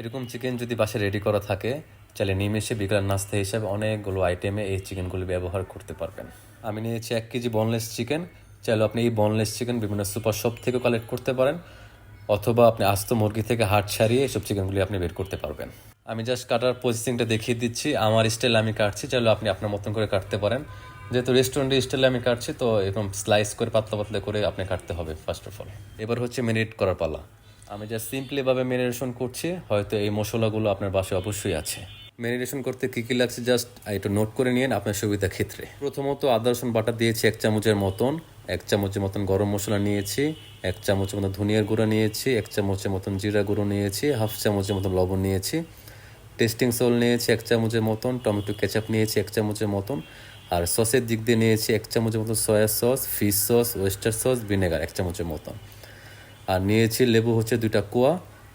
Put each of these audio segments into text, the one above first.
এরকম চিকেন যদি বাসায় রেডি করা থাকে চাইলে নিমেষে বিকাল নাস্তা হিসাবে অনেকগুলো আইটেমে এই চিকেনগুলি ব্যবহার করতে পারবেন। আমি নিয়েছি এক কেজি বনলেস চিকেন চাইলে আপনি এই বনলেস চিকেন বিভিন্ন সুপার শপ থেকে কালেক্ট করতে পারেন, অথবা আপনি আস্ত মুরগি থেকে হাট ছাড়িয়ে এসব চিকেনগুলি আপনি বের করতে পারবেন। আমি জাস্ট কাটার পজিশনটা দেখিয়ে দিচ্ছি। আমার স্টাইল আমি কাটছি। চাইলে আপনি আপনার মতন করে কাটতে পারেন। যেহেতু রেস্টুরেন্টের স্টাইলে আমি কাটছি, তো এরকম স্লাইস করে, পাতলা পাতলা করে আপনি কাটতে হবে ফার্স্ট অফ অল এবার হচ্ছে মেরিনেট করার পালা। আমি জাস্ট সিম্পলিভাবে মেরিনেশন করছি, হয়তো এই মশলাগুলো আপনার বাসায় অবশ্যই আছে। মেরিনেশন করতে কী কী লাগছে জাস্ট একটু নোট করে নিন আপনার সুবিধা ক্ষেত্রে। প্রথমত আদা, রসুন বাটা দিয়েছি এক চামচের মতন, এক চামচের মতন গরম মশলা নিয়েছি, এক চামচের মতন ধনিয়ার গুঁড়ো নিয়েছি, এক চামচের মতন জিরা গুঁড়ো নিয়েছি, হাফ চামচের মতন লবণ নিয়েছি টেস্টিং সল নিয়েছি এক চামচের মতন, টমেটো কেচাপ নিয়েছি এক চামচের মতন, আর সসের দিক দিয়ে নিয়েছি এক চামচের মতন soya sauce fish sauce oyster sauce vinegar এক চামচের মতন। আর নিয়েছি লেবু হচ্ছে দুইটা কোয়া,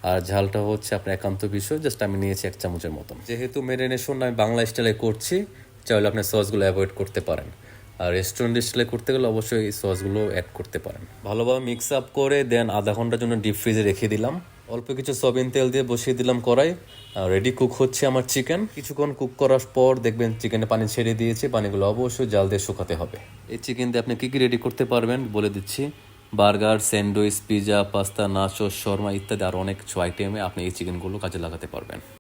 আর ঝালটা হচ্ছে আপনার একান্ত বিষয়, জাস্ট আমি নিয়েছি এক চামচের মতন। যেহেতু মেরিনেশন আমি বাংলা স্টাইলে করছি, চাইলে আপনি সসগুলো অ্যাভয়েড করতে পারেন। আর রেস্টুরেন্ট স্টাইলে করতে গেলে অবশ্যই এই সসগুলো অ্যাড করতে পারেন। ভালোভাবে মিক্স আপ করে দেন আধা ঘণ্টার জন্য ডিপ ফ্রিজে রেখে দিলাম। অল্প কিছু সয়াবিন তেল দিয়ে বসিয়ে দিলাম কড়াই। রেডি কুক হচ্ছে আমার চিকেন কিছুক্ষণ কুক করার পর দেখবেন চিকেনে পানি ছেড়ে দিয়েছে, পানিগুলো অবশ্যই জাল দিয়ে শুকাতে হবে। এই চিকেন দিয়ে আপনি কী কী রেডি করতে পারবেন বলে দিচ্ছি। Burger, sandwich pizza pasta, nacho, shawarma ইত্যাদি আরও অনেক কিছু আইটেমে আপনি এই চিকেনগুলো কাজে লাগাতে পারবেন।